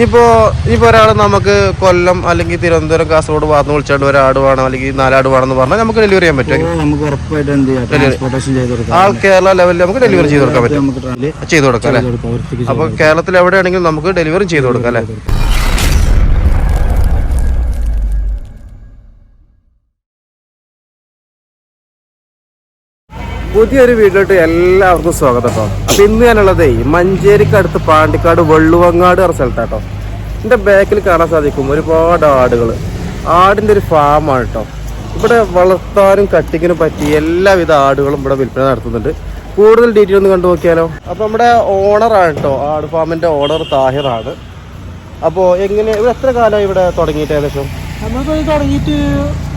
ഇനിയിപ്പോ ഇനിയിപ്പോ ഒരാൾ നമുക്ക് കൊല്ലം അല്ലെങ്കിൽ തിരുവനന്തപുരം കാസർഗോഡ് വാർന്ന് വിളിച്ചാണ്ട് ഒരാട് വേണം അല്ലെങ്കിൽ നാലാട് വേണമെന്ന് പറഞ്ഞാൽ നമുക്ക് ഡെലിവറി ചെയ്യാൻ പറ്റും. ആൾ കേരള ലെവലിൽ നമുക്ക് ഡെലിവറി ചെയ്ത് കൊടുക്കാൻ പറ്റും. ചെയ്ത് കൊടുക്കാം അല്ലേ? അപ്പോൾ അപ്പൊ കേരളത്തിൽ എവിടെയാണെങ്കിലും നമുക്ക് ഡെലിവറി ചെയ്ത് കൊടുക്കാം അല്ലേ? പുതിയൊരു വീട്ടിലോട്ട് എല്ലാവർക്കും സ്വാഗതം കേട്ടോ അപ്പൊ ഇന്ന് ഞാനുള്ളതേ മഞ്ചേരിക്ക് അടുത്ത് പാണ്ടിക്കാട് വെള്ളുവങ്ങാട് പറഞ്ഞ സ്ഥലത്താട്ടോ എന്റെ ബാക്കിൽ കാണാൻ സാധിക്കും ഒരുപാട് ആടുകൾ ആടിന്റെ ഒരു ഫാമാണ് കേട്ടോ ഇവിടെ വളർത്താനും കട്ടിങ്ങിനും പറ്റി എല്ലാവിധ ആടുകളും ഇവിടെ വിൽപ്പന നടത്തുന്നുണ്ട്. കൂടുതൽ ഡീറ്റെയിൽ ഒന്ന് കണ്ടു നോക്കിയാലോ? അപ്പൊ നമ്മുടെ ഓണറാണ് കേട്ടോ ആട് ഫാമിന്റെ ഓണർ താഹിറാണ് അപ്പോൾ എങ്ങനെ ഇവിടെ എത്ര കാലമായി ഇവിടെ തുടങ്ങിയിട്ട് ഏകദേശം? തുടങ്ങിയിട്ട്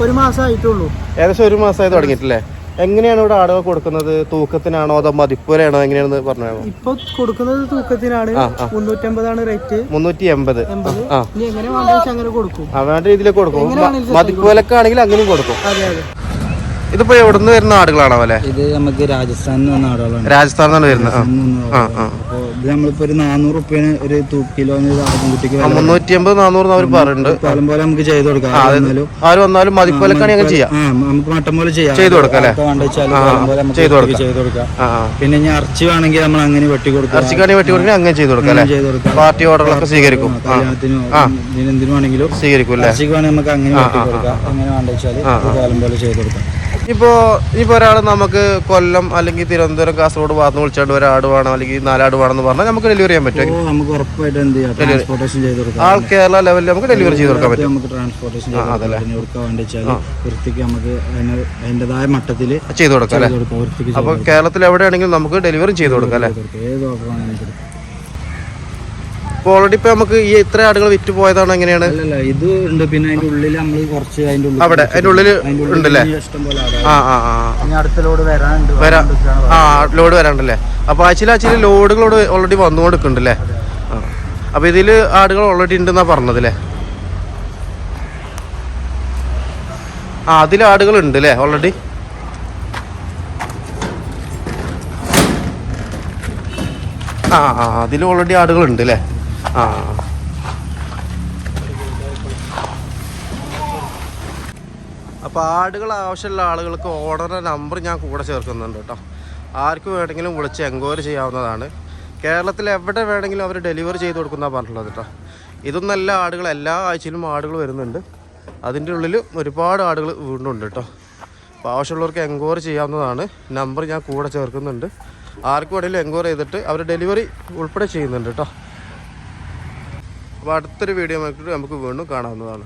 ഒരു മാസം ആയിട്ടുള്ളൂ ഏകദേശം ഒരു മാസമായി തുടങ്ങിയിട്ടില്ലേ? എങ്ങനെയാണ് ഇവിടെ ആടുകൾ കൊടുക്കുന്നത്? തൂക്കത്തിനാണോ അതോ മതിപ്പൂരാണോ എങ്ങനെയാണെന്ന് പറഞ്ഞോ ഇപ്പൊ കൊടുക്കുന്നത് തൂക്കത്തിനാണ്. മുന്നൂറ്റമ്പതാണ് റേറ്റ്. മുന്നൂറ്റി എൺപത്. അങ്ങനെ കൊടുക്കും. വേണ്ട രീതിയിൽ കൊടുക്കും. വേണമെങ്കിലും അങ്ങനെയും കൊടുക്കും. അതെ അതെ. ഇതിപ്പോ എവിടുന്ന് വരുന്ന ആടുകളാണോ അല്ലെ? ഇത് നമുക്ക് രാജസ്ഥാനിൽ നിന്ന് ആടുകളാണ് രാജസ്ഥാനിൽ നിന്നാണ് വരുന്നത്. ആ. ആ. അപ്പോൾ ഇത് നമ്മളിപ്പോ ഒരു നാനൂറ് റുപ്യാണ് ഒരു തൂ കിലോന് ഒരു ആദ്യകുട്ടിക്ക് ആ, മുന്നൂറ്റി അമ്പത് നാനൂറ് അവർ പറയുന്നുണ്ട്. കാലം പോലെ നമുക്ക് ചെയ്ത് കൊടുക്കാം. എന്നാലും ആര് വന്നാലും. മതിപ്പൂലക്കാണെങ്കിൽ അങ്ങനെ ചെയ്യാം. ആ നമുക്ക് മട്ടം പോലെ ചെയ്യാം. ചെയ്ത് കൊടുക്കാം അല്ലേ? ആർക്കാ വേണ്ട വെച്ചാൽ കാലം പോലെ നമുക്ക് ചെയ്ത് ചെയ്ത് കൊടുക്കാം. ആ ആ. പിന്നെ ഇനി ഇറച്ചി വേണമെങ്കിൽ നമ്മൾ അങ്ങനെ വെട്ടി കൊടുക്കാം ഇറച്ചിക്കാണി വെട്ടി കൊടുക്കണേ അങ്ങനെ ചെയ്ത് കൊടുക്കാം അല്ലേ? ചെയ്ത് കൊടുക്കാം. പാർട്ടി ഓർഡറുകളൊക്കെ സ്വീകരിക്കും. ആ. കല്യാണത്തിനോ ഇതിനെന്തിനു വേണമെങ്കിലും സ്വീകരിക്കും അല്ലേ? ഇറച്ചിക്ക് വേണമെങ്കിൽ നമുക്ക് അങ്ങനെ വെട്ടി കൊടുക്കാം. അങ്ങനെ വേണ്ട വെച്ചാൽ കാലം പോലെ ചെയ്ത് കൊടുക്കാം. ഇപ്പോ ഇപ്പോൾ ഒരാൾ നമുക്ക് കൊല്ലം അല്ലെങ്കിൽ തിരുവനന്തപുരം കാസർഗോഡ് ഭാഗത്ത് വിളിച്ചാണ്ട് ഒരാട് വേണം അല്ലെങ്കിൽ നാലാട് വേണമെന്ന് പറഞ്ഞാൽ നമുക്ക് ഡെലിവറി ചെയ്യാൻ പറ്റും. നമുക്ക് ഉറപ്പായിട്ട് എന്ത് ചെയ്യാം? ആൾ കേരള ലെവലിൽ നമുക്ക് ഡെലിവറി ചെയ്ത് കൊടുക്കാൻ പറ്റും. നമുക്ക് ട്രാൻസ്പോർട്ടേഷൻ വൃത്തിക്ക് നമുക്ക് അതിന്റെതായ മട്ടത്തിൽ ചെയ്ത് കൊടുക്കാം അല്ലേ? കൊടുക്കാം അപ്പൊ കേരളത്തിൽ എവിടെയാണെങ്കിലും നമുക്ക് ഡെലിവറി ചെയ്ത് കൊടുക്കാം അല്ലേ? ഏത് ഓർഡർ അപ്പോൾ ഓൾറെഡി ഇപ്പൊ നമുക്ക് ഈ ഇത്ര ആടുകൾ വിറ്റ് പോയതാണ് എങ്ങനെയാണ്? അല്ലല്ല ഇത് ഉണ്ട്. പിന്നെ അതിന്റെ ഉള്ളിൽ നമ്മൾ കുറച്ച് അതിന്റെ ഉള്ളിൽ അവിടെ അതിന്റെ ഉള്ളിൽ ഉണ്ടല്ലേ? ആ ആ അടുത്ത ലോഡ് വരാനുണ്ട്. വരാം ആ ലോഡ് വരാണ്ടല്ലേ അപ്പൊ ആഴ്ചയിൽ ആഴ്ചയിൽ ലോഡുകളോട് ഓൾറെഡി വന്നുകൊടുക്കുന്നുണ്ടല്ലേ? കൊടുക്കുന്നുണ്ടല്ലേ അപ്പൊ ഇതിൽ ആടുകൾ ഓൾറെഡി ഉണ്ടെന്നാ പറഞ്ഞതല്ലേ? ആ അതിൽ ആടുകൾ ഉണ്ട് അല്ലേ ഓൾറെഡി ആ ആ. അതിൽ ഓൾറെഡി ആടുകൾ ഉണ്ട് അല്ലേ ആ. അപ്പോൾ ആടുകൾ ആവശ്യമുള്ള ആളുകൾക്ക് ഓർഡറിന്റെ നമ്പർ ഞാൻ കൂടെ ചേർക്കുന്നുണ്ട് കേട്ടോ. ആർക്ക് വേണമെങ്കിലും വിളിച്ച് എൻക്വയറി ചെയ്യാവുന്നതാണ്. കേരളത്തിൽ എവിടെ വേണമെങ്കിലും അവർ ഡെലിവറി ചെയ്ത് കൊടുക്കുന്ന പറഞ്ഞിട്ടുള്ളത് കേട്ടോ. ഇതൊന്നല്ല ആടുകൾ എല്ലാ ആഴ്ചയിലും ആടുകൾ വരുന്നുണ്ട്. അതിന്റെ ഉള്ളിൽ ഒരുപാട് ആടുകൾ വീണ്ടും ഉണ്ട് കേട്ടോ. അപ്പോൾ ആവശ്യമുള്ളവർക്ക് എൻക്വയറി ചെയ്യാവുന്നതാണ്. നമ്പർ ഞാൻ കൂടെ ചേർക്കുന്നുണ്ട്. ആർക്കും വേണമെങ്കിലും എൻക്വയറി ചെയ്തിട്ട് അവർ ഡെലിവറി ഉൾപ്പെടെ ചെയ്യുന്നുണ്ട് കേട്ടോ. അപ്പോൾ അടുത്തൊരു വീഡിയോ നമുക്ക് വീണ്ടും കാണാവുന്നതാണ്.